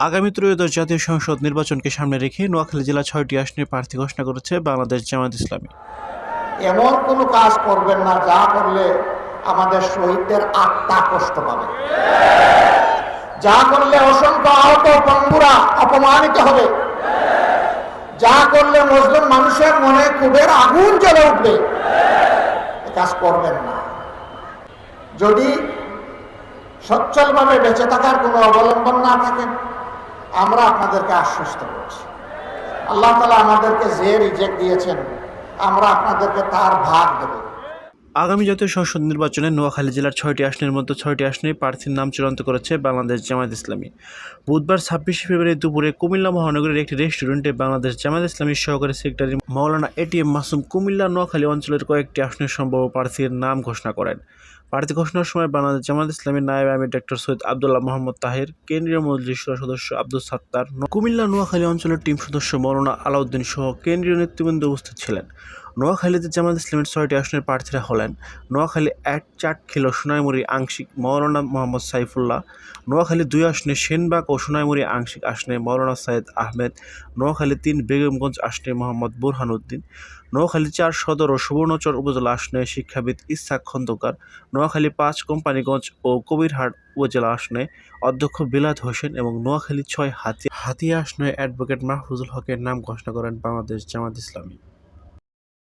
আগামী ত্রয়োদশ জাতীয় সংসদ নির্বাচনকে সামনে রেখে নোয়াখালী জেলা ছয়টি আসনের প্রার্থী ঘোষণা করেছে বাংলাদেশ জামাত ইসলামী। এমন কোনো কাজ করবেন না, যা করলে আমাদের শহীদদের আত্মা কষ্ট পাবে। যা করলে অসংখ্য আহত পঙ্গুরা অপমানিত হবে। যা করলে মুসলিম মানুষের মনে ক্ষোভের আগুন জ্বলে উঠবে। কাজ করবেন না। যদি সচ্ছলভাবে বেঁচে থাকার কোনো অবলম্বন না থাকে আমরা আপনাদেরকে আশ্বস্ত করছি। আল্লাহ তালা আমাদেরকে যে রিজেক্ট দিয়েছেন, আমরা আপনাদেরকে তার ভাগ দেবো। আগামী জাতীয় সংসদ নির্বাচনে নোয়াখালী জেলার ছয়টি আসনের মধ্যে ছয়টি আসনে প্রার্থীর নাম চূড়ান্ত করেছে বাংলাদেশ জামায়াত ইসলামী। বুধবার ছাব্বিশে ফেব্রুয়ারি দুপুরে কুমিল্লা মহানগরের একটি রেস্টুরেন্টে বাংলাদেশ জামাত ইসলামীর সহকারী সেক্রেটারি মাওলানা এটিএম মাসুম কুমিল্লা নোয়াখালী অঞ্চলের কয়েকটি আসনের সম্ভাব্য প্রার্থীর নাম ঘোষণা করেন। প্রার্থী ঘোষণার সময় বাংলাদেশ জামাত ইসলামীর নায়েব আমির ডক্টর সৈয়দ আবদুল্লাহ মোহাম্মদ তাহের, কেন্দ্রীয় মজলিস সদস্য আব্দুল সাত্তার, কুমিল্লা নোয়াখালী অঞ্চলের টিম সদস্য মৌলানা আলাউদ্দিন সহ কেন্দ্রীয় নেতৃবৃন্দ উপস্থিত ছিলেন। নোয়াখালীতে জামাত ইসলামের ছয়টি আসনের প্রার্থীরা হলেন, নোয়াখালী এক চাটখিল সোনাইমুড়ি আংশিক, মৌলানা মোহাম্মদ সাইফুল্লাহ। নোয়াখালী দুই আসনে সেনবাগ ও সোনাইমুড়ি আংশিক আসনে মৌলানা সাইদ আহমেদ। নোয়াখালী তিন বেগমগঞ্জ আসনে মোহাম্মদ বুরহানুদ্দিন। নোয়াখালী চার সদর ও সুবর্ণচর উপজেলা আসনে শিক্ষাবিদ ইসহাক খন্দকার। নোয়াখালী পাঁচ কোম্পানিগঞ্জ ও কবিরহাট উপজেলা আসনে অধ্যক্ষ বিলাত হোসেন এবং নোয়াখালী ছয় হাতি হাতিয়া আসনে অ্যাডভোকেট মাহফুজুল হকের নাম ঘোষণা করেন বাংলাদেশ জামাত ইসলামী।